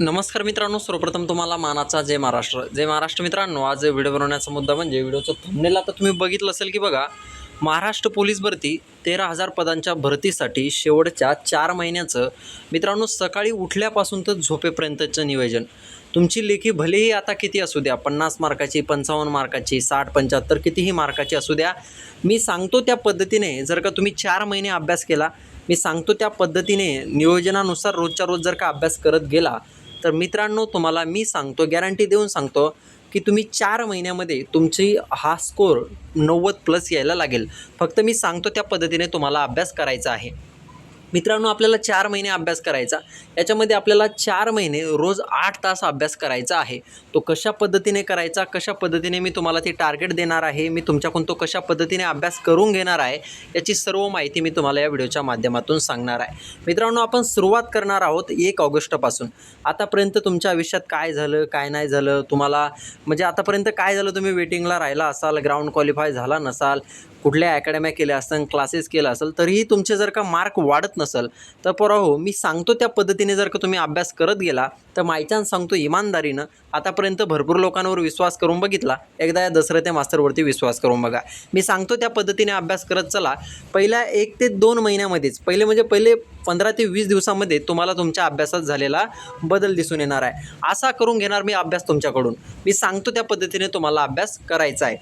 नमस्कार मित्रांनो सर्वप्रथम तुम्हाला मानाचा जय महाराष्ट्र. जय महाराष्ट्र मित्रांनो आज व्हिडिओ बनवण्याचा मुद्दा म्हणजे व्हिडिओचं थंबनेल आता तुम्ही बघितलं असेल की बघा महाराष्ट्र पोलीस भरती तेरा हजार पदांच्या भरतीसाठी शेवटच्या चार महिन्याचं मित्रांनो सकाळी उठल्यापासून तर झोपेपर्यंतचं नियोजन तुमची लेखी भलेही आता किती असू द्या पन्नास मार्काची पंचावन्न मार्काची साठ पंच्याहत्तर कितीही मार्काची असू द्या मी सांगतो त्या पद्धतीने जर का तुम्ही चार महिने अभ्यास केला मी सांगतो त्या पद्धतीने नियोजनानुसार रोजच्या रोज जर का अभ्यास करत गेला तर मित्रांनो तुम्हाला मी सांगतो गॅरंटी देऊन सांगतो की तुम्ही चार महिन्यामध्ये तुमची हा स्कोर नव्वद प्लस यायला लागेल. फक्त मी सांगतो त्या पद्धतीने तुम्हाला अभ्यास करायचा आहे. मित्रांनो आपल्याला चार महिने अभ्यास करायचा. याच्यामध्ये आपल्याला चार महिने रोज आठ तास अभ्यास करायचा आहे. तो कशा पद्धतीने करायचा कशा पद्धतीने मी तुम्हाला ती टार्गेट देणार आहे मी तुमच्याकडून तो कशा पद्धतीने अभ्यास करून घेणार आहे याची सर्व माहिती मी तुम्हाला या व्हिडिओच्या माध्यमातून सांगणार आहे. मित्रांनो आपण सुरुवात करणार आहोत एक ऑगस्टपासून. आतापर्यंत तुमच्या आयुष्यात काय झालं काय नाही झालं? तुम्हाला म्हणजे आतापर्यंत काय झालं? तुम्ही वेटिंगला राहिला असाल ग्राउंड क्वालिफाय झाला नसाल कुठल्या अकॅडम्या केल्या असतील क्लासेस केलं असेल तरीही तुमचे जर का मार्क वाढत नसेल तर पोराहो मी सांगतो त्या पद्धतीने जर का तुम्ही अभ्यास करत गेला तर मायचान्स सांगतो इमानदारीनं आतापर्यंत भरपूर लोकांवर विश्वास करून बघितला. एकदा या दसऱ्या मास्तरवरती विश्वास करून बघा. मी सांगतो त्या पद्धतीने अभ्यास करत चला. पहिल्या एक ते दोन महिन्यामध्येच पहिले म्हणजे पहिले पंधरा ते वीस दिवसामध्ये तुम्हाला तुमच्या अभ्यासात झालेला बदल दिसून येणार आहे. असा करून घेणार मी अभ्यास तुमच्याकडून. मी सांगतो त्या पद्धतीने तुम्हाला अभ्यास करायचा आहे.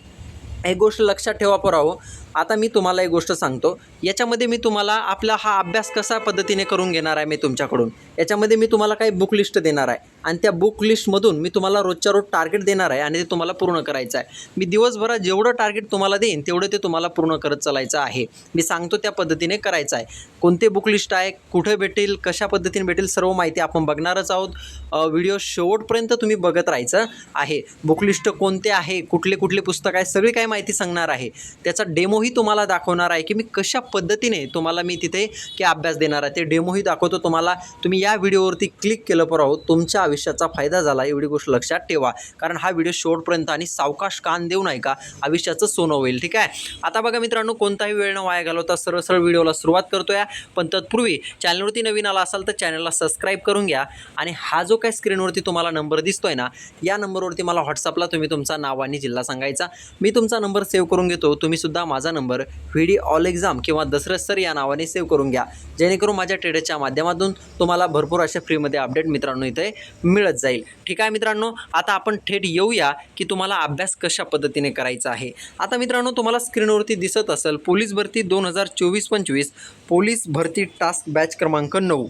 एक गोष्ट लक्षात ठेवा पोराहो आता मी तुम्हाला एक गोष्ट सांगतो. याच्यामध्ये मी तुम्हाला आपला हा अभ्यास कसा पद्धतीने करून घेणार आहे मी तुमच्याकडून? याच्यामध्ये मी तुम्हाला काही बुक लिस्ट देणार आहे. आणि त्या बुक लिस्टमधून मी तुम्हाला रोजच्या रोज टार्गेट देणार आहे आणि ते तुम्हाला पूर्ण करायचं आहे. मी दिवसभरात जेवढं टार्गेट तुम्हाला देईन तेवढं ते तुम्हाला पूर्ण करत चालायचं आहे. मी सांगतो त्या पद्धतीने करायचं आहे. कोणते बुक लिस्ट आहे कुठे भेटेल कशा पद्धतीने भेटेल सर्व माहिती आपण बघणारच आहोत. व्हिडिओ शेवटपर्यंत तुम्ही बघत राहायचं आहे. बुक लिस्ट कोणते आहे कुठले कुठले पुस्तक आहे सगळी काही माहिती सांगणार आहे. त्याचा डेमोही तुम्हाला दाखवणार आहे की मी कशा पद्धतीने तुम्हाला मी तिथे की अभ्यास देणार आहे. ते डेमोही दाखवतो तुम्हाला. तुम्ही या व्हिडिओवरती क्लिक केलं परवा तुमच्या आयुष्याचा फायदा झाला. एवढी गोष्ट लक्षात ठेवा. कारण हा व्हिडिओ शेवटपर्यंत आणि सावकाश कान देऊ नये का आयुष्याचं सोनं होईल. ठीक आहे? आता बघा मित्रांनो कोणताही वेळ न वाया घालवता सरळ सरळ व्हिडिओला सुरुवात करतोय. पण तत्पूर्वी चॅनलवरती नवीन आला असाल तर चॅनलला सबस्क्राईब करून घ्या. आणि हा जो काही स्क्रीनवरती तुम्हाला नंबर दिसतोय ना या नंबरवरती मला व्हॉट्सअपला तुम्ही तुमचा नाव आणि जिल्हा सांगायचा. मी तुमचा नंबर सेव्ह करून घेतो. तुम्ही सुद्धा माझा नंबर व्हिडी ऑल एक्झाम किंवा दसरथ सर या नावाने सेव्ह करून घ्या. जेणेकरून माझ्या ट्रेडरच्या माध्यमातून तुम्हाला भरपूर अशा फ्रीमध्ये अपडेट मित्रांनो इथे मिळत जाईल. ठीक आहे मित्रांनो आता आपण थेट येऊया की तुम्हाला अभ्यास कशा पद्धतीने करायचा आहे. आता मित्रांनो तुम्हाला स्क्रीनवरती दिसत असेल पोलीस भरती दोन हजार चोवीस पंचवीस पोलीस भरती टास्क बॅच क्रमांक नऊ.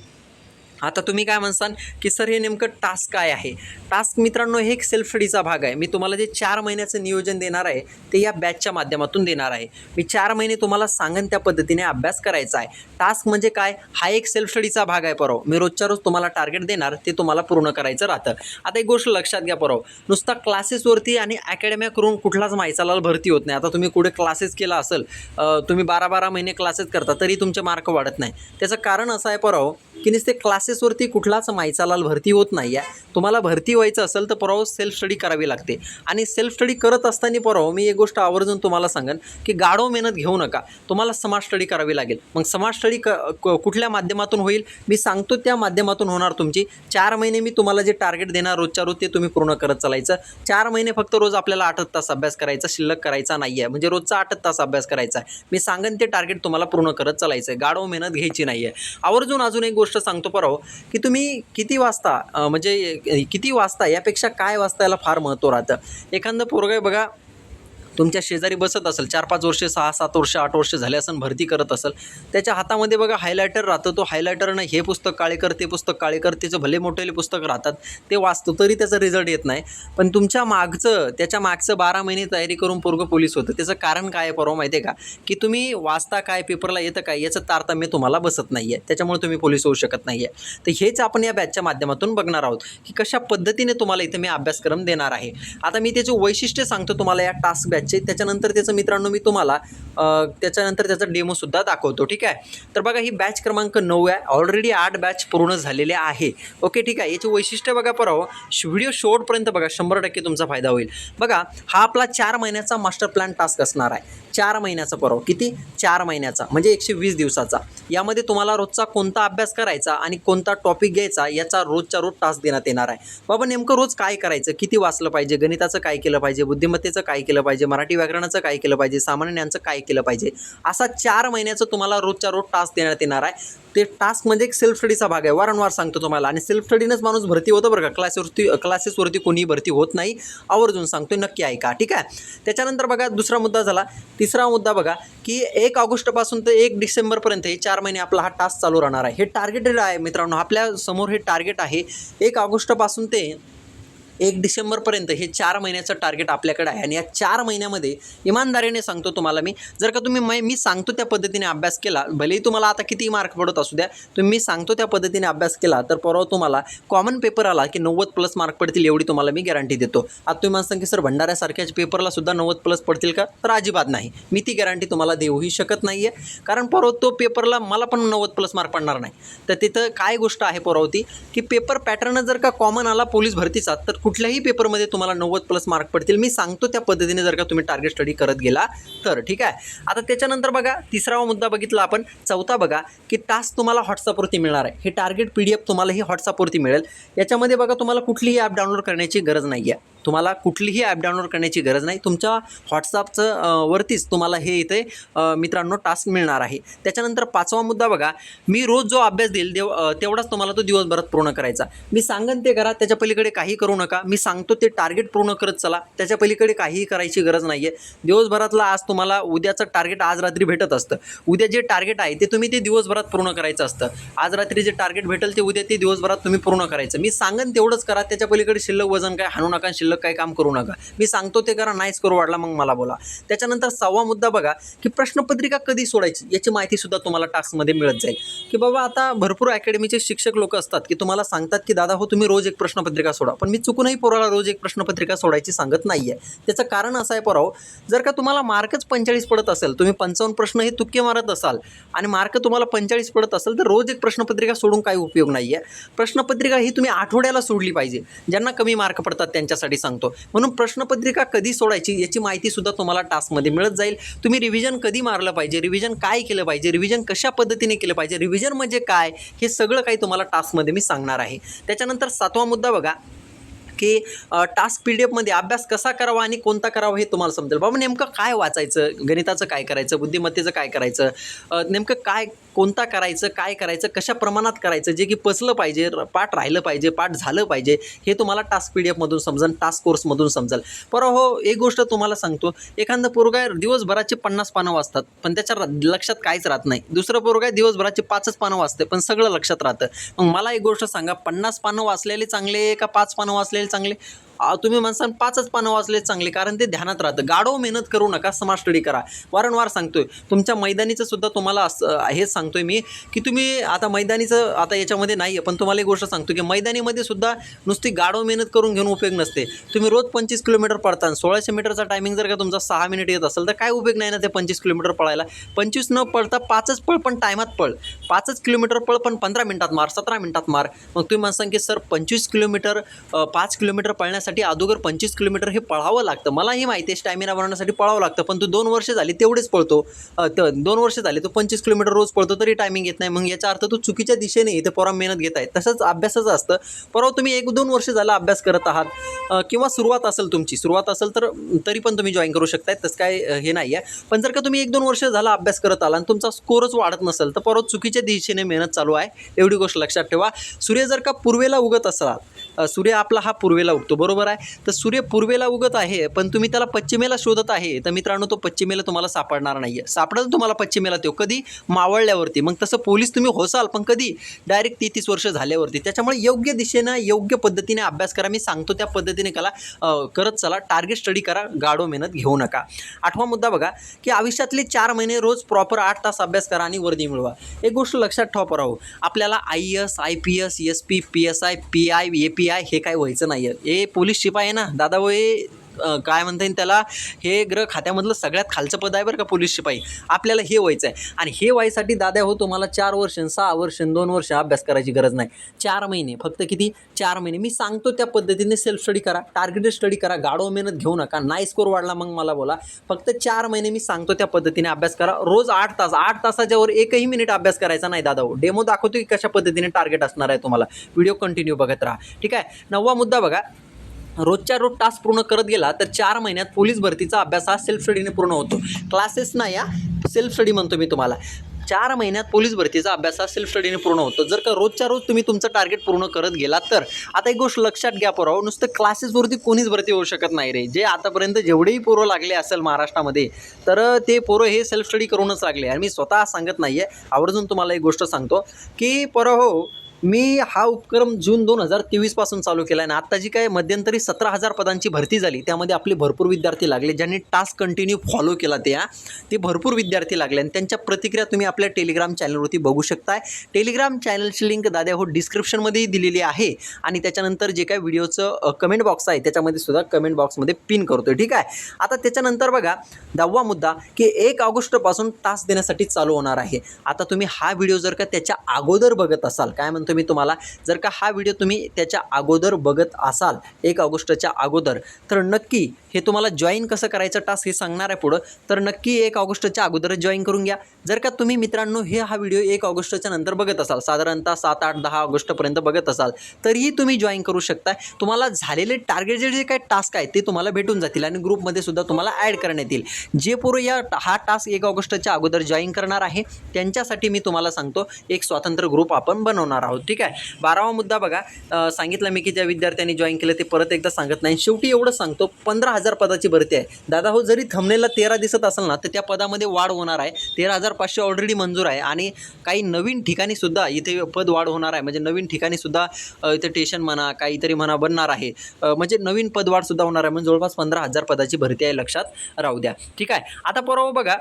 आता तुम्ही काय म्हणसान की सर हे नेमकं टास्क काय आहे? टास्क मित्रांनो हे एक सेल्फ स्टडीचा भाग आहे. मी तुम्हाला जे चार महिन्याचं नियोजन देणार आहे ते या बॅचच्या माध्यमातून देणार आहे. मी चार महिने तुम्हाला सांगन त्या पद्धतीने अभ्यास करायचा आहे. टास्क म्हणजे काय? हा एक सेल्फ स्टडीचा भाग आहे परव. मी रोजच्या रोज तुम्हाला टार्गेट देणार ते तुम्हाला पूर्ण करायचं राहतं. आता एक गोष्ट लक्षात घ्या परव. नुसता क्लासेसवरती आणि अकॅडम्या करून कुठलाच माहिसाला भरती होत नाही. आता तुम्ही कुठे क्लासेस केला असेल तुम्ही बारा बारा महिने क्लासेस करता तरी तुमचे मार्क वाढत नाही. त्याचं कारण असं आहे परव की नुसते क्लासेसवरती कुठलाच माहिसालाल भरती होत नाही आहे तुम्हाला भरती व्हायचं असेल तर परवा सेल्फ स्टडी करावी लागते. आणि सेल्फ स्टडी करत असताना परवा मी एक गोष्ट आवर्जून तुम्हाला सांगेन की गाढव मेहनत घेऊ नका. तुम्हाला समाज स्टडी करावी लागेल. मग समाज स्टडी क क- कुठल्या माध्यमातून होईल? मी सांगतो त्या माध्यमातून होणार तुमची. चार महिने मी तुम्हाला जे टार्गेट देणार रोजच्या रोज ते तुम्ही पूर्ण करत चालायचं. चार महिने फक्त रोज आपल्याला आठ तास अभ्यास करायचा शिल्लक करायचा नाही आहे म्हणजे रोजचा आठ तास अभ्यास करायचा आहे. मी सांगेन ते टार्गेट तुम्हाला पूर्ण करत चालायचं आहे. गाढव मेहनत घ्यायची नाही आहे आवर्जून अजून एक गोष्ट सांगतो परवा की तुम्ही किती वाजता म्हणजे किती वाजता यापेक्षा काय वाजता याला फार महत्त्व राहतं? एखादं पोरगं बघा तुमच्या शेजारी बसत असेल चार पाच वर्षे सहा सात वर्ष आठ वर्ष झाले असेल भरती करत असेल त्याच्या हातामध्ये बघा हायलायटर राहतं तो हायलायटरनं हे पुस्तक काळेकर ते पुस्तक काळेकर त्याचं भले मोठेले पुस्तक राहतात ते वाचतो तरी त्याचा रिझल्ट येत नाही. पण तुमच्या मागचं त्याच्या मागचं बारा महिने तयारी करून पोरगं पोलीस होतं. त्याचं कारण काय आहे परवा माहिती आहे का? की तुम्ही वाचता काय पेपरला येतं काय याचं तारतम्य तुम्हाला बसत नाही आहे त्याच्यामुळे तुम्ही पोलीस होऊ शकत नाही आहे तर हेच आपण या बॅचच्या माध्यमातून बघणार आहोत की कशा पद्धतीने तुम्हाला इथे मी अभ्यासक्रम देणार आहे. आता मी त्याचे वैशिष्ट्य सांगतो तुम्हाला या टास्क बॅच बॅचचे त्याच्यानंतर त्याचं मित्रांनो मी तुम्हाला त्याच्यानंतर त्याचा डेमोसुद्धा दाखवतो ठीक आहे? तर बघा ही बॅच क्रमांक नऊ आहे. ऑलरेडी आठ बॅच पूर्ण झालेले आहे. ओके ठीक आहे? याची वैशिष्ट्य बघा परवा व्हिडिओ शेवटपर्यंत बघा शंभर टक्के तुमचा फायदा होईल. बघा हा आपला चार महिन्याचा मास्टर प्लॅन टास्क असणार आहे. चार महिन्याचा परवा किती? चार महिन्याचा. म्हणजे एकशे वीस दिवसाचा. यामध्ये तुम्हाला रोजचा कोणता अभ्यास करायचा आणि कोणता टॉपिक घ्यायचा याचा रोजच्या रोज टास्क देण्यात येणार आहे. बाबा नेमकं रोज काय करायचं? किती वाचलं पाहिजे? गणिताचं काय केलं पाहिजे? बुद्धिमत्तेचं काय केलं पाहिजे? मराठी व्याकरणाचं काय केलं पाहिजे? सामान्य ज्ञानचं काय केलं पाहिजे? असा चार महिन्याचं तुम्हाला रोजच्या रोज टास्क देण्यात येणार आहे. ते टास्क म्हणजे एक सेल्फ स्टडीचा भाग आहे. वारंवार सांगतो तुम्हाला. आणि सेल्फ स्टडीनंच माणूस भरती होतं बरं का? क्लासेसवरती क्लासेसवरती कोणीही भरती होत नाही. आवर्जून सांगतो नक्की ऐका ठीक आहे? त्याच्यानंतर बघा दुसरा मुद्दा झाला. तिसरा मुद्दा बघा की एक ऑगस्टपासून ते एक डिसेंबरपर्यंत हे चार महिने आपला हा टास्क चालू राहणार आहे. हे टार्गेटेड आहे मित्रांनो. आपल्यासमोर हे टार्गेट आहे. एक ऑगस्टपासून ते एक डिसेंबरपर्यंत हे चार महिन्याचं टार्गेट आपल्याकडे आहे. आणि या चार महिन्यामध्ये इमानदारीने सांगतो तुम्हाला मी. जर का तुम्ही मै मी सांगतो त्या पद्धतीने अभ्यास केला भलेही तुम्हाला आता किती मार्क पडत असू द्या तुम्ही मी सांगतो त्या पद्धतीने अभ्यास केला तर परवा तुम्हाला कॉमन पेपर आला की नव्वद प्लस मार्क पडतील एवढी तुम्हाला मी गॅरंटी देतो. आता तुम्ही म्हणता की सर भंडाऱ्यासारख्याच पेपरला सुद्धा नव्वद प्लस पडतील का? तर अजिबात नाही. मी ती गॅरंटी तुम्हाला देऊही शकत नाही आहे कारण परवा तो पेपरला मला पण नव्वद प्लस मार्क पडणार नाही. तर तिथं काय गोष्ट आहे परवती? की पेपर पॅटर्न जर का कॉमन आला पोलीस भरतीचा तर कुठल्याही पेपरमध्ये तुम्हाला नव्वद प्लस मार्क पडतील. मी सांगतो त्या पद्धतीने जर का तुम्ही टार्गेट स्टडी करत गेला तर ठीक आहे? आता त्याच्यानंतर बघा तिसरा मुद्दा बघितला आपण. चौथा बघा की टास्क तुम्हाला व्हॉट्सअपवरती मिळणार आहे. हे टार्गेट पी डी एफ तुम्हाला ही व्हॉट्सअपवरती मिळेल. याच्यामध्ये बघा तुम्हाला कुठलीही ॲप डाउनलोड करण्याची गरज नाही आहे तुम्हाला कुठलीही ॲप डाउनलोड करण्याची गरज नाही. तुमच्या व्हॉट्सअपचं वरतीच तुम्हाला हे इथे मित्रांनो टास्क मिळणार आहे. त्याच्यानंतर पाचवा मुद्दा बघा. मी रोज जो अभ्यास देईल देव तेवढाच तुम्हाला तो दिवसभरात पूर्ण करायचा. मी सांगन ते करा त्याच्या पलीकडे काही करू नका. मी सांगतो ते टार्गेट पूर्ण करत चला. त्याच्या पलीकडे काहीही करायची गरज नाही आहे दिवसभरातला आज तुम्हाला उद्याचं टार्गेट आज रात्री भेटत असतं. उद्या जे टार्गेट आहे ते तुम्ही ते दिवसभरात पूर्ण करायचं असतं. आज रात्री जे टार्गेट भेटेल ते उद्या ते दिवसभरात तुम्ही पूर्ण करायचं. मी सांगन तेवढंच करा. त्याच्या पलीकडे शिल्लक वजन काय हाणू नका शिल्लक काय काम करू नका. मी सांगतो ते करा नाहीच करू वाढला मग मला बोला. त्याच्यानंतर सहावा मुद्दा बघा की प्रश्नपत्रिका कधी सोडायची? याची माहिती सुद्धा तुम्हाला टास्कमध्ये मिळत जाईल. की बाबा आता भरपूर अकॅडमीचे शिक्षक लोक असतात की तुम्हाला सांगतात की दादा हो तुम्ही रोज एक प्रश्नपत्रिका सोडा. पण मी चुकूनही पोराला रोज एक प्रश्नपत्रिका सोडायची सांगत नाही आहे त्याचं कारण असं आहे पोराव जर का तुम्हाला मार्कच पंचेचाळीस पडत असेल तुम्ही पंचावन्न प्रश्न हे तुक्के मारत असाल आणि मार्क तुम्हाला पंचेचाळीस पडत असेल तर रोज एक प्रश्नपत्रिका सोडून काही उपयोग नाही आहे प्रश्नपत्रिका ही तुम्ही आठवड्याला सोडली पाहिजे. ज्यांना कमी मार्क पडतात त्यांच्यासाठी सांगतो. म्हणून प्रश्नपत्रिका कधी सोडायची याची माहिती सुद्धा तुम्हाला टास्कमध्ये मिळत जाईल. तुम्ही रिव्हिजन कधी मारलं पाहिजे? रिव्हिजन काय केलं पाहिजे? रिव्हिजन कशा पद्धतीने केलं पाहिजे? रिव्हिजन म्हणजे काय? हे सगळं काही तुम्हाला टास्कमध्ये मी सांगणार आहे. त्याच्यानंतर सातवा मुद्दा बघा की टास्क पी डी एफमध्ये अभ्यास कसा करावा आणि कोणता करावा हे तुम्हाला समजेल. बाबा नेमकं काय वाचायचं? गणिताचं काय करायचं? बुद्धिमत्तेचं काय करायचं? नेमकं काय कोणता करायचं काय करायचं कशा प्रमाणात करायचं जे की पचलं पाहिजे पाठ राहिलं पाहिजे पाठ झालं पाहिजे हे तुम्हाला टास्क पी डी एफमधून समजेल टास्क कोर्समधून समजेल. बरं हो एक गोष्ट तुम्हाला सांगतो एखादं पोरगा आहे, दिवसभराचे पन्नास पानं वाचतात पण त्याच्या लक्षात काहीच राहत नाही. दुसरं पोरगा आहे, दिवसभराचे पाचच पानं वाचते पण सगळं लक्षात राहतं. मग मला एक गोष्ट सांगा पन्नास पानं वाचलेले चांगले का पाच पानं वाचलेले चांगले? तुम्ही म्हणसान पाचच पानं वाचले चांगले कारण ते ध्यानात राहतं. गाढव मेहनत करू नका समाज स्टडी करा. वारंवार सांगतोय तुमच्या मैदानीचं सुद्धा तुम्हाला असं हेच सांगतोय मी की तुम्ही आता मैदानीचं आता याच्यामध्ये नाही आहे पण तुम्हाला एक गोष्ट सांगतो की मैदानीमध्ये सुद्धा नुसती गाढव मेहनत करून घेऊन उपयोग नसते. तुम्ही रोज पंचवीस किलोमीटर पळता सोळाशे मीटरचा टायमिंग जर का तुमचा सहा मिनिट येत असेल तर काय उपयोग नाही ना ते पंचवीस किलोमीटर पळायला? पंचवीस न पळता पाचच पळ पण टायमात पळ. पाचच किलोमीटर पळ पण पंधरा मिनिटात मार सतरा मिनिटात मार. मग तुम्ही म्हणसान की सर पंचवीस किलोमीटर पाच किलोमीटर पळण्यासाठी अगोदर पंचवीस किलोमीटर हे पळावं लागतं. मलाही माहिती आहे स्टॅमिना बनवण्यासाठी पळावं लागतं पण तू दोन वर्ष झाली तेवढेच पळतो. दोन वर्ष झाले तो पंचवीस किलोमीटर रोज पळतो तरी टायमिंग येत नाही. मग याचा अर्थ तो चुकीच्या दिशेने इथे पोरा मेहनत घेत आहे तसंच अभ्यासाचं असतं. परवा तुम्ही एक दोन वर्ष झाला अभ्यास करत आहात. किंवा सुरुवात असेल तुमची. सुरुवात असेल तर तरी पण तुम्ही जॉईन करू शकताय. तसं काय हे नाही आहे पण जर का तुम्ही एक दोन वर्ष झाला अभ्यास करत आला आणि तुमचा स्कोरच वाढत नसेल तर परवा चुकीच्या दिशेने मेहनत चालू आहे. एवढी गोष्ट लक्षात ठेवा. सूर्य जर का पूर्वेला उगत असाल सूर्य आपला हा पूर्वेला उगतो बरोबर आहे? तर सूर्य पूर्वेला उगत आहे पण तुम्ही त्याला पश्चिमेला शोधत आहे तर मित्रांनो तो पश्चिमेला तुम्हाला सापडणार नाही आहे सापडेल तुम्हाला पश्चिमेला तो कधी? मावळल्यावरती. मग तसं पोलीस तुम्ही होसाल पण कधी? डायरेक्ट तेहतीस वर्ष झाल्यावरती. त्याच्यामुळे योग्य दिशेनं योग्य पद्धतीने अभ्यास करा. मी सांगतो त्या पद्धतीने कला करत चला. टार्गेट स्टडी करा. गाढो मेहनत घेऊ नका. आठवा मुद्दा बघा की आयुष्यातले चार महिने रोज प्रॉपर आठ तास अभ्यास करा आणि वर्दी मिळवा. एक गोष्ट लक्षात ठेवा राहू आपल्याला I S I P S S P P S I P I A P I हे काय व्हायचं नाही आहे हे पोलीस शिपाई आहे ना दादा वो काय म्हणता येईल त्याला? हे ग्रह खात्यामधलं सगळ्यात खालचं पद आहे बरं का पोलीस शिपाई. आपल्याला हे व्हायचं आहे आणि हे व्हायसाठी दादा हो तुम्हाला चार वर्ष सहा वर्ष दोन वर्ष अभ्यास करायची गरज नाही. चार महिने. फक्त किती? चार महिने. मी सांगतो त्या पद्धतीने सेल्फ स्टडी करा. टार्गेटेड स्टडी करा. गाढव मेहनत घेऊ नका. नाही स्कोर वाढला मग मला बोला. फक्त चार महिने मी सांगतो त्या पद्धतीने अभ्यास करा. रोज आठ तास. आठ तासाच्यावर एकही मिनिट अभ्यास करायचा नाही दादा हो. डेमो दाखवतो की कशा पद्धतीने टार्गेट असणार आहे तुम्हाला. व्हिडिओ कंटिन्यू बघत राहा. ठीक आहे? नववा मुद्दा बघा. रोजच्या रोज टास्क पूर्ण करत गेला तर चार महिन्यात पोलीस भरतीचा अभ्यास हा सेल्फ स्टडीने पूर्ण होतो. क्लासेस नाही या सेल्फ स्टडी म्हणतो मी तुम्हाला. चार महिन्यात पोलीस भरतीचा अभ्यास हा सेल्फ स्टडीने पूर्ण होतो. जर का रोजच्या रोज तुम्ही तुमचं टार्गेट पूर्ण करत गेला तर आता एक गोष्ट लक्षात घ्या पोराव नुसतं क्लासेसवरती कोणीच भरती होऊ शकत नाही रे. जे आतापर्यंत जेवढेही पोरं लागले असेल महाराष्ट्रामध्ये तर ते पोरं हे सेल्फ स्टडी करूनच लागले. आणि मी स्वतः सांगत नाही आहे आवर्जून तुम्हाला एक गोष्ट सांगतो की पोरं हो मी हा उपक्रम जून दोन हजार तेवीसपासून चालू केला आहे आणि आत्ता जी काय मध्यंतरी सतरा हजार पदांची भरती झाली त्यामध्ये आपले भरपूर विद्यार्थी लागले ज्यांनी टास्क कंटिन्यू फॉलो केला त्या ते भरपूर विद्यार्थी लागले आणि त्यांच्या प्रतिक्रिया तुम्ही आपल्या टेलिग्राम चॅनलवरती बघू शकताय. टेलिग्राम चॅनलची लिंक दादा हो डिस्क्रिप्शनमध्येही दिलेली आहे आणि त्याच्यानंतर जे काय व्हिडिओचं कमेंट बॉक्स आहे त्याच्यामध्ये सुद्धा कमेंट बॉक्समध्ये पिन करतो ठीक आहे? आता त्याच्यानंतर बघा दहावा मुद्दा की एक ऑगस्टपासून टास्क देण्यासाठी चालू होणार आहे. आता तुम्ही हा व्हिडिओ जर का त्याच्या अगोदर बघत असाल काय म्हणतो मी तुम्हाला. जर का हा व्हिडिओ तुम्ही त्याच्या अगोदर बघत असाल एक ऑगस्टच्या अगोदर तर नक्की हे तुम्हाला जॉईन कसं करायचं टास्क हे सांगणार आहे पुढं. तर नक्की एक ऑगस्टच्या अगोदरच जॉईन करून घ्या. जर का तुम्ही मित्रांनो हे हा व्हिडिओ एक ऑगस्टच्या नंतर बघत असाल साधारणतः सात आठ दहा ऑगस्टपर्यंत बघत असाल तरीही तुम्ही जॉईन करू शकताय. तुम्हाला झालेले टार्गेट जे काही टास्क आहेत ते तुम्हाला भेटून जातील आणि ग्रुपमध्ये सुद्धा तुम्हाला ॲड करण्यात येईल. जे पोरं या हा टास्क एक ऑगस्टच्या अगोदर जॉईन करणार आहे त्यांच्यासाठी मी तुम्हाला सांगतो एक स्वतंत्र ग्रुप आपण बनवणार आहोत. ठीक आहे? बारावा मुद्दा बघा. सांगितलं मी की ज्या विद्यार्थ्यांनी जॉईन केलं ते परत एकदा सांगत नाही. शेवटी एवढं सांगतो पंधरा हजार हजार पदाची भरती आहे. दादा हो जरी थंबनेला तेरा दिसत असेल ना तर त्या पदामध्ये वाढ होणार आहे. तेरा हजार पाचशे ऑलरेडी मंजूर आहे. आणि काही नवीन ठिकाणी सुद्धा इथे पद वाढ होणार आहे. म्हणजे नवीन ठिकाणी सुद्धा इथे स्टेशन म्हणा काहीतरी म्हणा बनणार आहे. म्हणजे नवीन पदवाढसुद्धा होणार आहे. म्हणजे जवळपास पंधरा हजार पदाची भरती आहे लक्षात राहू द्या. ठीक आहे. आता परवा बघा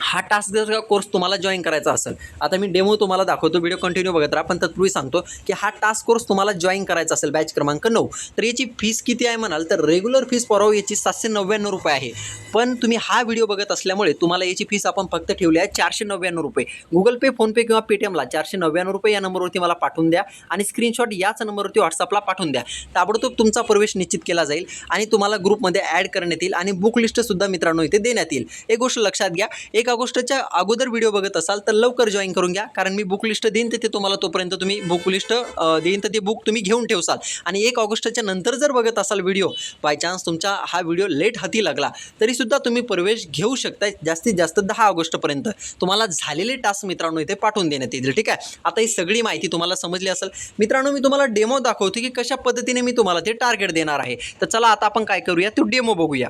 हा टास्क जर का कोर्स तुम्हाला जॉईन करायचा असेल आता मी डेमो तुम्हाला दाखवतो व्हिडिओ कंटिन्यू बघत राहा पण तत्पूर्वी सांगतो की हा टास्क कोर्स तुम्हाला जॉईन करायचा असेल बॅच क्रमांक नऊ तर याची फीस किती आहे म्हणाल तर रेग्युलर फीस परवा याची सातशे नव्याण्णव रुपये आहे. पण तुम्ही हा व्हिडिओ बघत असल्यामुळे तुम्हाला याची फीस आपण फक्त ठेवली आहे चारशे नव्याण्णव रुपये. गुगल पे फोनपे किंवा पेटीएमला चारशे नव्याण्णव रुपये या नंबरवरती मला पाठवून द्या आणि स्क्रीनशॉट याच नंबरवरती व्हॉट्सअपला पाठवून द्या. ताबडतोब तुमचा प्रवेश निश्चित केला जाईल आणि तुम्हाला ग्रुपमध्ये ॲड करण्यात येईल आणि बुक लिस्टसुद्धा मित्रांनो इथे देण्यात येईल. एक गोष्ट लक्षात घ्या एक ऑगस्टच्या अगोदर व्हिडिओ बघत असाल तर लवकर जॉईन करून घ्या. कारण मी बुक लिस्ट देईन तिथे तुम्हाला तोपर्यंत तुम्ही बुक लिस्ट देईन तर ते बुक तुम्ही घेऊन ठेवसाल. आणि एक ऑगस्टच्या नंतर जर बघत असाल व्हिडिओ बाय चान्स तुमचा हा व्हिडिओ लेट हाती लागला तरीसुद्धा तुम्ही प्रवेश घेऊ शकताय जास्तीत जास्त दहा ऑगस्टपर्यंत. तुम्हाला झालेले टास्क मित्रांनो इथे पाठवून देण्यात येतील ठीक आहे? आता ही सगळी माहिती तुम्हाला समजली असेल. मित्रांनो मी तुम्हाला डेमो दाखवतो की कशा पद्धतीने मी तुम्हाला ते टार्गेट देणार आहे. तर चला आता आपण काय करूया? तो डेमो बघूया.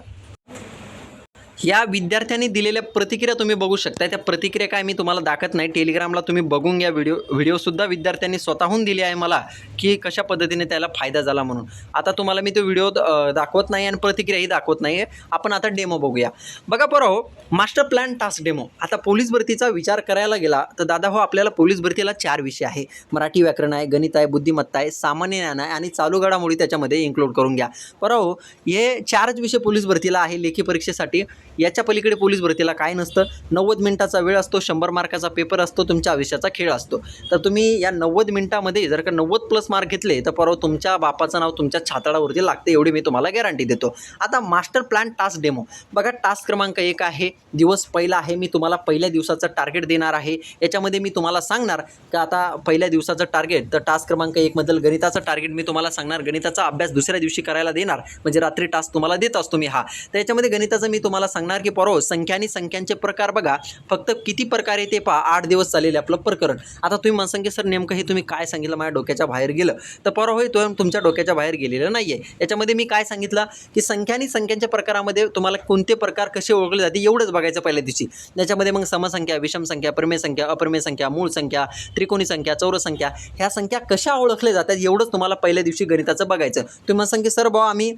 या विद्यार्थ्यांनी दिलेल्या प्रतिक्रिया तुम्ही बघू शकता त्या प्रतिक्रिया काय मी तुम्हाला दाखवत नाही. टेलिग्रामला तुम्ही बघून घ्या व्हिडिओ व्हिडिओसुद्धा विद्यार्थ्यांनी स्वतःहून दिली आहे मला की कशा पद्धतीने त्याला फायदा झाला म्हणून. आता तुम्हाला मी तो व्हिडिओ दाखवत नाही आणि प्रतिक्रियाही दाखवत नाही आहे आपण आता डेमो बघूया. बघा परो मास्टर प्लॅन टास्क डेमो आता पोलीस भरतीचा विचार करायला गेला तर दादा हो आपल्याला पोलीस भरतीला चार विषय आहे. मराठी व्याकरण आहे गणित आहे बुद्धिमत्ता आहे सामान्य ज्ञान आहे आणि चालू घडामोडी त्याच्यामध्ये इन्क्लूड करून घ्या. परो हो, हे चारच विषय पोलीस भरतीला आहे लेखी परीक्षेसाठी. याच्या पलीकडे पोलीस भरतीला काय नसतं. नव्वद मिनिटाचा वेळ असतो शंभर मार्काचा पेपर असतो तुमच्या आयुष्याचा खेळ असतो. तर तुम्ही या नव्वद मिनिटामध्ये जर का नव्वद प्लस मार्क घेतले तर परवा तुमच्या बापाचं नाव तुमच्या छाताडावरती लागते एवढी मी तुम्हाला गॅरंटी देतो. आता मास्टर प्लॅन टास्क डेमो बघा टास्क क्रमांक एक आहे दिवस पहिला आहे मी तुम्हाला पहिल्या दिवसाचं टार्गेट देणार आहे. याच्यामध्ये मी तुम्हाला सांगणार की आता पहिल्या दिवसाचं टार्गेट तर टास्क क्रमांक एकमधील गणिताचं टार्गेट मी तुम्हाला सांगणार. गणिताचा अभ्यास दुसऱ्या दिवशी करायला देणार. म्हणजे रात्री टास्क तुम्हाला देत असतो मी हा. तर याच्यामध्ये गणिताचं मी तुम्हाला सांगणार की परो संख्या आणि संख्यांचे प्रकार बघा. फक्त किती प्रकार आहे ते पहा. आठ दिवस चालेल आपलं प्रकरण. आता तुम्ही म्हणसान की सर नेमकं हे तुम्ही काय सांगितलं? माझ्या डोक्याच्या बाहेर गेलं. तर परो होय तो तुमच्या डोक्याच्या बाहेर गेलेलं नाही आहे याच्यामध्ये मी काय सांगितलं? की संख्या आणि संख्यांच्या प्रकारामध्ये तुम्हाला कोणते प्रकार कसे ओळखले जाते एवढंच बघायचं पहिल्या दिवशी. त्याच्यामध्ये मग समसंख्या विषम संख्या प्रमेय संख्या अप्रमेय संख्या मूळ संख्या त्रिकोणी संख्या चौरस संख्या ह्या संख्या कशा ओळखल्या जातात एवढंच तुम्हाला पहिल्या दिवशी गणिताचं बघायचं. तुम्ही म्हणसान की सर भाऊ आम्ही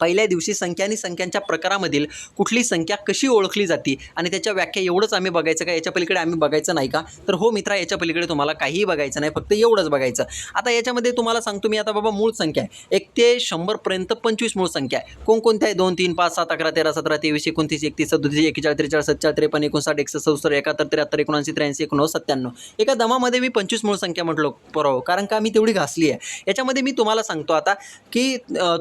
पहिल्या दिवशी संख्या आणि संख्यांच्या प्रकारामधील कुठली संख्या कशी ओळखली जाते आणि त्याच्या व्याख्या एवढंच आम्ही बघायचं का? याच्या पलीकडे आम्ही बघायचं नाही का? तर हो मित्रा याच्या पलीकडे तुम्हाला काहीही बघायचं नाही फक्त एवढंच बघायचं. आता याच्यामध्ये तुम्हाला सांगतो मी आता बाबा मूळ संख्या आहे. एक ते शंभरपर्यंत पंचवीस मूळ संख्या आहे. कोणकोणत्या आहे? दोन तीन पाच सात अकरा तेरा सतरा तेवीस एकोणतीस एकतीस सदतीस एकेचाळीस त्रेचाळीस सत्तेचाळीस त्रेपन्न एकोणसाठ एकसष्ट सत्तर एकाहत्तर त्र्याहत्तर एकोणऐंशी त्र्याऐंशी एकोणनव्वद सत्त्याण्णव. एका दमामध्ये मी पंचवीस मूळ संख्या म्हटलो परवा कारण का मी तेवढी घासली आहे. याच्यामध्ये मी तुम्हाला सांगतो आता की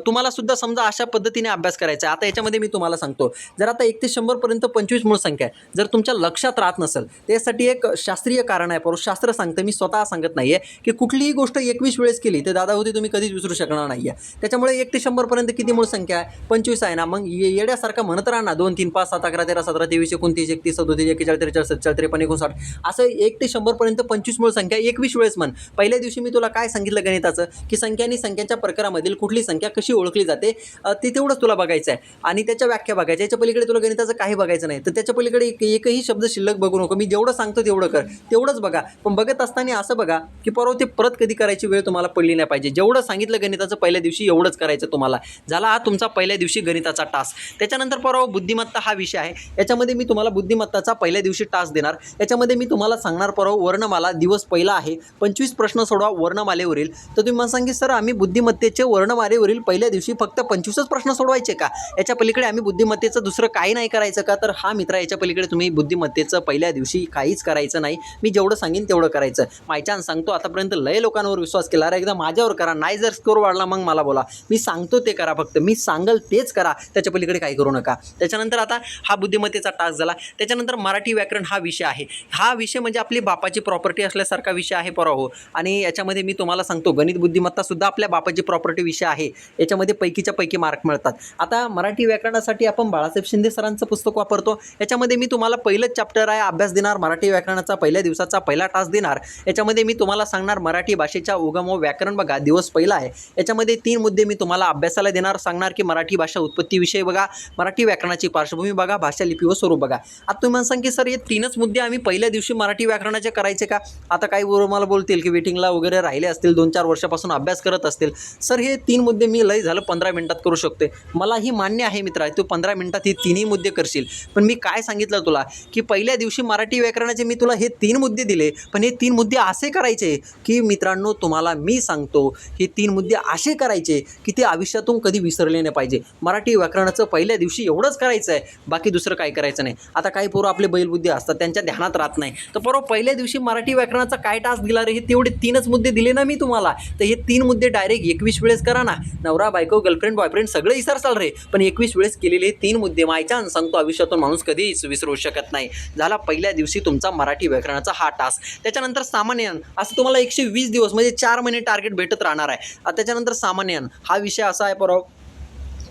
तुम्हाला सुद्धा समजा अशा पद्धतीने अभ्यास करायचा आहे. आता याच्यामध्ये मी तुम्हाला सांगतो. जर आता एक ते शंभरपर्यंत पंचवीस मूळ संख्या आहे. जर तुमच्या लक्षात राहत नसेल त्यासाठी एक शास्त्रीय कारण आहे. परंतु शास्त्र सांगतं मी स्वतः सांगत नाही आहे की कुठलीही गोष्ट एकवीस वेळेस केली तर दादा होती तुम्ही कधीच विसरू शकणार नाही आहे त्याच्यामुळे एक ते शंभरपर्यंत किती मूळ संख्या आहे? पंचवीस आहे ना. मग ये- येड्यासारखं म्हणत राहा ना. दोन तीन पाच सात अकरा तेरा सतरा तेवीस एकोणतीस एकतीस सदोतीस एकेचाळीस त्रेचाळीस सत्तेचाळीस त्रेपन्न एकोणसाठ असं एक ते शंभरपर्यंत पंचवीस मूळ संख्या एकवीस वेळेस म्हण. पहिल्या दिवशी मी तुला काय सांगितलं गणिताचं? की संख्या आणि संख्यांच्या प्रकारामधील कुठली संख्या कशी ओळखली जाते? ते तेवढंच तुला बघायचं आहे आणि त्याच्या व्याख्या बघायच्या. याच्या पलीकडे तुला गणिताचं काही बघायचं नाही. तर त्याच्या पलीकडे एक- एकही शब्द शिल्लक बघू नको. मी जेवढं सांगतो तेवढं कर. तेवढंच बघा. पण बघत असताना असं बघा की परवा ते परत कधी करायची वेळ तुम्हाला पडली नाही पाहिजे. जेवढं सांगितलं गणिताचं पहिल्या दिवशी एवढंच करायचं तुम्हाला. झाला हा तुमचा पहिल्या दिवशी गणिताचा टास्क त्याच्यानंतर परवा बुद्धिमत्ता हा विषय आहे. याच्यामध्ये मी तुम्हाला बुद्धिमत्ताचा पहिल्या दिवशी टास्क देणार. याच्यामध्ये मी तुम्हाला सांगणार परवा वर्णमाला दिवस पहिला आहे. पंचवीस प्रश्न सोडवा वर्णमालेवरील. तर तुम्ही मला सांगितलं सर आम्ही बुद्धिमत्तेचे वर्णमालेवरील पहिल्या दिवशी फक्त पंचवीसच प्रश्न सोडवायचे का? याच्या पलीकडे आम्ही बुद्धिमत्तेचं दुसरं काही नाही करायचं का? तर हा मित्र याच्या पलीकडे तुम्ही बुद्धिमत्तेचं पहिल्या दिवशी काहीच करायचं नाही. मी जेवढं सांगेन तेवढं करायचं. मायच्यान सांगतो आतापर्यंत लय लोकांवर विश्वास केला. अरे एकदा माझ्यावर करा. नाही जर स्कोर वाढला मग मला बोला. मी सांगतो ते करा फक्त. मी सांगल तेच करा. त्याच्या पलीकडे काही करू नका. त्याच्यानंतर आता हा बुद्धिमत्तेचा टास्क झाला. त्याच्यानंतर मराठी व्याकरण हा विषय आहे. हा विषय म्हणजे आपली बापाची प्रॉपर्टी असल्यासारखा विषय आहे परा हो. आणि याच्यामध्ये मी तुम्हाला सांगतो गणित बुद्धिमत्ता सुद्धा आपल्या बापाची प्रॉपर्टी विषय आहे. याच्यामध्ये पैकीच्या पैकी मार्क मिळतात. आता मराठी व्याकरणासाठी आपण बाळासाहेब शिंदे सरांचं पुस्तक वापरतो. याच्यामध्ये मी तुम्हाला पहिलंच चॅप्टर आहे अभ्यास देणार मराठी व्याकरणाचा पहिल्या दिवसाचा पहिला टास्क देणार. याच्यामध्ये मी तुम्हाला सांगणार मराठी भाषेच्या उगम व व्याकरण बघा दिवस पहिला आहे. याच्यामध्ये तीन मुद्दे मी तुम्हाला अभ्यासाला देणार सांगणार की मराठी भाषा उत्पत्तीविषयी बघा मराठी व्याकरणाची पार्श्वभूमी बघा भाषा लिपी व स्वरूप बघा. आता तुम्ही म्हणसान सांग की सर हे तीनच मुद्दे आम्ही पहिल्या दिवशी मराठी व्याकरणाचे करायचे का? आता काही बरोबर मला बोलतील की वेटिंगला वगैरे राहिले असतील दोन चार वर्षापासून अभ्यास करत असतील. सर हे तीन मुद्दे मी लय झालं पंधरा मिनिटात करू शकते. मला ही मान्य आहे मित्रा तू पंधरा मिनिटात हे तिन्ही मुद्दे करशील. पण मी काय सांगितलं तुला? की पहिल्या दिवशी मराठी व्याकरणाचे मी तुला हे तीन मुद्दे दिले पण हे तीन मुद्दे असे करायचे की मित्रांनो तुम्हाला मी सांगतो हे तीन मुद्दे असे करायचे की ते आयुष्यातून कधी विसरले नाही पाहिजे. मराठी व्याकरणाचं पहिल्या दिवशी एवढंच करायचं आहे बाकी दुसरं काय करायचं नाही. आता काही पोरं आपले बैलबुद्धी असतात त्यांच्या ध्यानात राहत नाही. तर बरोबर पहिल्या दिवशी मराठी व्याकरणाचा काय टास्क दिला रे? हे तेवढे तीनच मुद्दे दिले ना मी तुम्हाला. तर हे तीन मुद्दे डायरेक्ट एकवीस वेळेस करा ना. नवरा बायको गर्लफ्रेंड बॉयफ्रेंड सगळे विसरसाल रे. पण एकवीस वेळेस केलेले तीन मुद्दे मायच्या सांगतो आयुष्यातून माणूस कधीच विसरू शकत नाही. झाला पहिल्या दिवशी तुमचा मराठी व्याकरणाचा हा टास्क त्याच्यानंतर सामान्यन असं तुम्हाला एकशे वीस दिवस म्हणजे चार महिने टार्गेट भेटत राहणार आहे. आता त्याच्यानंतर सामान्यन हा विषय असा आहे परवा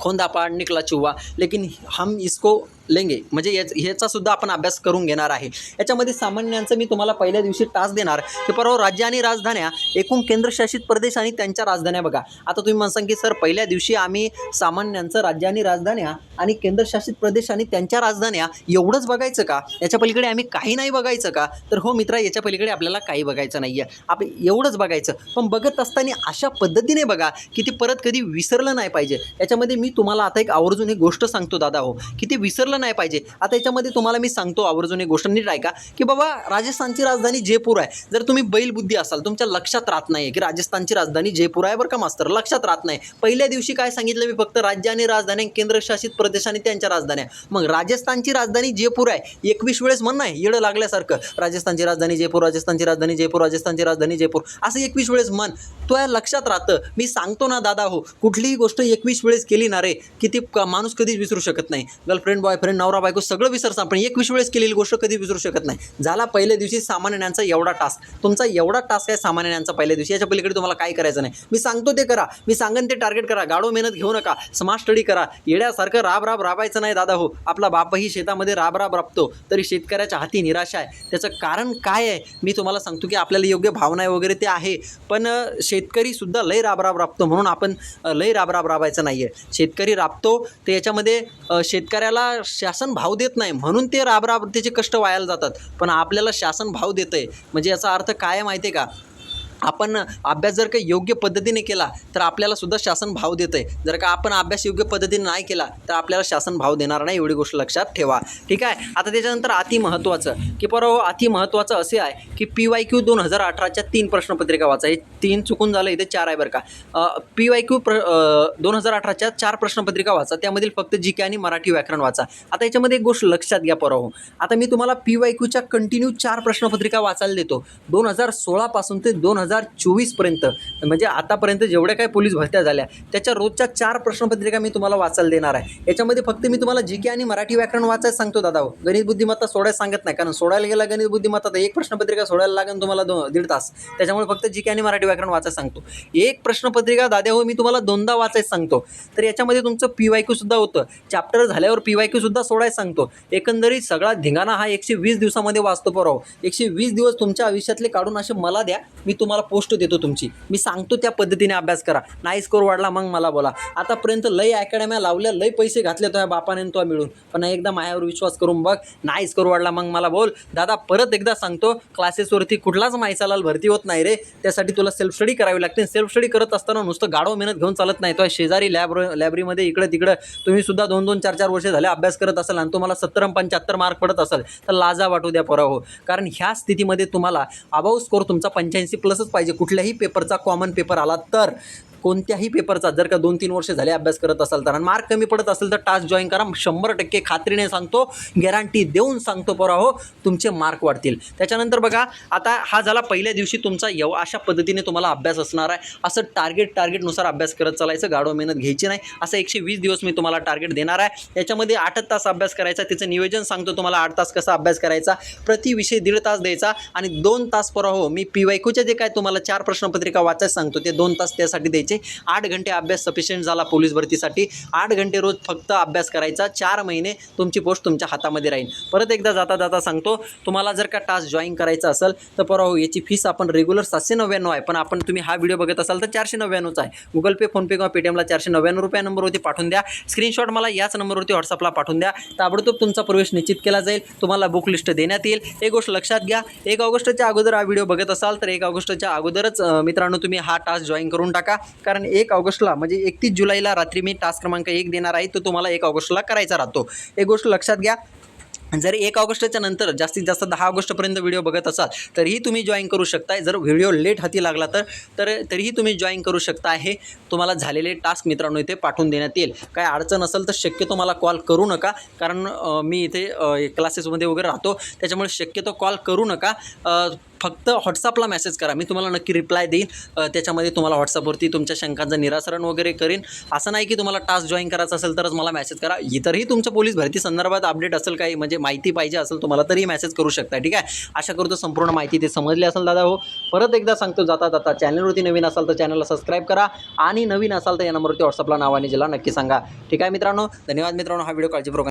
खोंदा पाड निकला चुवा लेकिन हम इसको लेंगे. म्हणजे याच ह्याचा सुद्धा आपण अभ्यास करून घेणार आहे. याच्यामध्ये सामान्यांचं मी तुम्हाला पहिल्या दिवशी टास्क देणार की परवा राज्य आणि राजधान्या एकूण केंद्रशासित प्रदेश आणि त्यांच्या राजधान्या बघा. आता तुम्ही म्हणसान की सर पहिल्या दिवशी आम्ही सामान्यांचं राज्य आणि राजधान्या आणि केंद्रशासित प्रदेश आणि त्यांच्या राजधान्या एवढंच बघायचं का? याच्या पलीकडे आम्ही काही नाही बघायचं का? तर हो मित्रा याच्या पलीकडे आपल्याला काही बघायचं नाही आहे आप एवढंच बघायचं. पण बघत असताना अशा पद्धतीने बघा की ते परत कधी विसरलं नाही पाहिजे. याच्यामध्ये मी तुम्हाला आता एक आवर्जून एक गोष्ट सांगतो दादा हो. की ते विसरलं नाही पाहिजे. आता याच्यामध्ये तुम्हाला मी सांगतो आवर्जून एक गोष्ट नीट ऐका की बाबा राजस्थानची राजधानी जयपूर आहे. जर तुम्ही बैलबुद्धी असाल तुमच्या लक्षात राहत नाही की राजस्थानची राजधानी जयपूर आहे बरं का मास्तर? लक्षात राहत नाही. पहिल्या दिवशी काय सांगितलं मी फक्त? राज्य आणि राजधानी केंद्रशासित प्रदेश आणि त्यांच्या राजधान्या. मग राजस्थानची राजधानी जयपूर आहे. एकवीस वेळेस म्हण नाही येडं लागल्यासारखं. राजस्थानची राजधानी जयपूर राजस्थानची राजधानी जयपूर राजस्थानची राजधानी जयपूर. असं एकवीस वेळेस म्हण. तो या लक्षात राहतं. मी सांगतो ना दादा हो कुठलीही गोष्ट एकवीस वेळेस केली ना रे की ती माणूस कधीच विसरू शकत नाही. गर्लफ्रेंड बॉयफ्रेंड नवरा बायको सगळं विसरसा पण एक वेळेस केलेली गोष्ट कधी विसरू शकत नाही. झाला पहिल्या दिवशी सामान्यांचा एवढा टास्क तुमचा एवढा टास्क आहे सामान्यांचा पहिल्या दिवशी. याच्या पलीकडे तुम्हाला काय करायचं नाही. मी सांगतो ते करा. मी सांगन ते टार्गेट करा. गाडो मेहनत घेऊ नका. स्मार्ट स्टडी करा. येड्यासारखं राब राब राबायचं नाही दादा हो. आपला बापही शेतामध्ये राब राब राबतो. तरी शेतकऱ्याच्या हाती निराशा आहे. त्याचं कारण काय आहे? मी तुम्हाला सांगतो की आपल्याला योग्य भावना वगैरे ते आहे. पण शेतकरीसुद्धा शेतकरी सुद्धा लय राब राब राबतो म्हणून आपण लय राब राब राबायचं नाही आहे शेतकरी राबतो. ते याच्यामध्ये शेतकऱ्याला शासन भाव देत नाही म्हणून ते राबराब त्याचे कष्ट वायाला जातात. पण आपल्याला शासन भाव देतं आहे म्हणजे याचा अर्थ काय माहिती आहे का? आपण अभ्यास जर का योग्य पद्धतीने केला तर आपल्याला सुद्धा शासन भाव देतं आहे जर का आपण अभ्यास योग्य पद्धतीने नाही केला तर आपल्याला शासन भाव देणार नाही एवढी गोष्ट लक्षात ठेवा. ठीक आहे? आता त्याच्यानंतर अति महत्त्वाचं की परवा अति महत्त्वाचं असे आहे की पी वाय क्यू दोन हजार अठराच्या तीन प्रश्नपत्रिका वाचा. हे तीन चुकून झालं इथे चार आहे बरं का. पी वाय क्यू प्र दोन हजार अठराच्या चार प्रश्नपत्रिका वाचा. त्यामधील फक्त जी के आणि मराठी व्याकरण वाचा. आता याच्यामध्ये एक गोष्ट लक्षात घ्या परवा हो. आता मी तुम्हाला पी वाय क्यूच्या कंटिन्यू चार प्रश्नपत्रिका वाचायला देतो. दोन हजार सोळापासून ते दोन हजार चोवीसपर्यंत म्हणजे आतापर्यंत जेवढ्या काही पोलीस भरत्या झाल्या त्याच्या रोजच्या चार प्रश्नपत्रिका मी तुम्हाला वाचायला देणार आहे. याच्यामध्ये फक्त मी तुम्हाला जी के आणि मराठी व्याकरण वाचायला सांगतो दादा हो. गणित बुद्धिमत्ता सोडायला सांगत नाही कारण सोडायला गेला गणित बुद्धिमत्ता तर एक प्रश्नपत्रिका सोडायला लागेल तुम्हाला दो दीड तास. त्याच्यामुळे फक्त जी के आणि मराठी व्याकरण वाचायला सांगतो. एक प्रश्नपत्रिका दादा हो मी तुम्हाला दोनदा वाचायला सांगतो. तर याच्यामध्ये तुमचं पी वाय क्यूसुद्धा होतं. चॅप्टर झाल्यावर पी वाय क्यूसुद्धा सोडायला सांगतो. एकंदरीत सगळा धिंगाणा हा एकशे वीस दिवसामध्ये वाचतो परवा एकशे वीस दिवस तुमच्या आयुष्यातले काढून असे मला द्या. मी तुम्हाला पोस्ट देतो तुमची. मी सांगतो त्या पद्धतीने अभ्यास करा. नाही स्कोर वाढला मग मला बोला. आतापर्यंत लय अकॅडम्या लावल्या लय पैसे घातले तो बापाने तो मिळून. पण एकदा माझ्यावर विश्वास करून बघ नाही स्कोर वाढला मग मला बोल. दादा परत एकदा सांगतो क्लासेसवरती कुठलाच माहिसालाल भरती होत नाही रे. त्यासाठी तुला सेल्फ स्टडी करावी लागते. सेल्फ स्टडी करत असताना नुसतं गाढव मेहनत घेऊन चालत नाही. तो शेजारी लॅब लायब्ररीमध्ये इकडं तिकडं. तुम्ही सुद्धा दोन दोन चार चार वर्ष झाले अभ्यास करत असाल आणि तुम्हाला सत्तर पंच्याहत्तर मार्क पडत असेल तर लाजा वाटू द्या परा हो कारण ह्या स्थितीमध्ये तुम्हाला अबाऊ स्कोर तुमचा पंच्याऐंशी प्लसच पाहिजे. कुठल्याही पेपरचा कॉमन पेपर आला तर कोणत्याही पेपरचा जर का दोन तीन वर्ष झाले अभ्यास करत असाल तर आणि मार्क कमी पडत असेल तर टास्क जॉईन करा. शंभर टक्के खात्रीने सांगतो गॅरंटी देऊन सांगतो पोरा हो तुमचे मार्क वाढतील. त्याच्यानंतर बघा आता हा झाला पहिल्या दिवशी तुमचा यव अशा पद्धतीने तुम्हाला अभ्यास असणार आहे. असं टार्गेट टार्गेटनुसार अभ्यास करत चालायचं गाढव मेहनत घ्यायची नाही. असं एकशे वीस दिवस मी तुम्हाला टार्गेट देणार आहे. याच्यामध्ये आठच तास अभ्यास करायचा त्याचं नियोजन सांगतो तुम्हाला आठ तास कसा अभ्यास करायचा प्रति विषय दीड तास द्यायचा आणि दोन तास पोरा हो मी पी वाय जे काय तुम्हाला चार प्रश्नपत्रिका वाचायला सांगतो ते दोन तास त्यासाठी द्यायचे. आठ घंटे अभ्यास सफिशियंट झाला पोलीस भरतीसाठी. आठ घंटे रोज फक्त अभ्यास करायचा. चार महिने तुमची पोस्ट तुमच्या हातामध्ये राहील. परत एकदा जाता जाता सांगतो तुम्हाला जर का टास्क जॉईन करायचा असेल तर परवा हो याची फीस आपण रेग्युलर सातशे नव्याण्णव आहे. पण आपण तुम्ही हा व्हिडिओ बघत असाल तर चारशे नव्याण्णवचा आहे. गुगल पे फोनपे किंवा पेटीएमला चारशे नव्याण्णव रुपया नंबरवरती पाठवून द्या. स्क्रीनशॉट मला याच नंबरवरती व्हॉट्सअपला पाठवून द्या. ताबडतोब तुमचा प्रवेश निश्चित केला जाईल. तुम्हाला बुक लिस्ट देण्यात येईल. एक गोष्ट लक्षात घ्या एक ऑगस्टच्या अगोदर हा व्हिडिओ बघत असाल तर एक ऑगस्टच्या अगोदरच मित्रांनो तुम्ही हा टास्क जॉईन करून टाका. कारण एक ऑगस्टला म्हणजे एकतीस जुलैला रात्री मी टास्क क्रमांक एक देणार आहे तो तुम्हाला एक ऑगस्टला करायचा राहतो. एक गोष्ट लक्षात घ्या जर एक ऑगस्टच्या नंतर जास्तीत जास्त दहा ऑगस्टपर्यंत व्हिडिओ बघत असाल तरीही तुम्ही जॉईन करू शकताय. जर व्हिडिओ लेट हाती लागला तर तर तरीही तुम्ही जॉईन करू शकता आहे. तुम्हाला झालेले टास्क मित्रांनो इथे पाठवून देण्यात येईल. काय अडचण असेल तर शक्यतो मला कॉल करू नका कारण मी इथे क्लासेसमध्ये वगैरे राहतो. त्याच्यामुळे शक्यतो कॉल करू नका. फक्त व्हॉट्सअपला मेसेज करा. मी तुम्हाला नक्की रिप्लाय देईन. त्याच्यामध्ये तुम्हाला व्हॉट्सअपवरती तुमच्या शंकांचं निरासरण वगैरे करेन. असं नाही की तुम्हाला टास्क जॉईन करायचं असेल तरच मला मेसेज करा. इतरही तुमच्या पोलीस भरती संदर्भात अपडेट असेल काही म्हणजे माहिती पाहिजे असेल तुम्हाला तरी मेसेज करू शकता ठीक आहे? आशा करतो संपूर्ण माहिती ते समजली असेल दादा हो. परत एकदा सांगतो जाता जाता. चॅनलवरती नवीन असाल तर चॅनलला सबस्क्राईब करा. आणि नवीन असाल तर या नंबरवरती व्हॉट्सअपला नावाने जिला नक्की सांगा. ठीक आहे मित्रांनो? धन्यवाद मित्रांनो. हा व्हिडिओ काळजीपूर्वक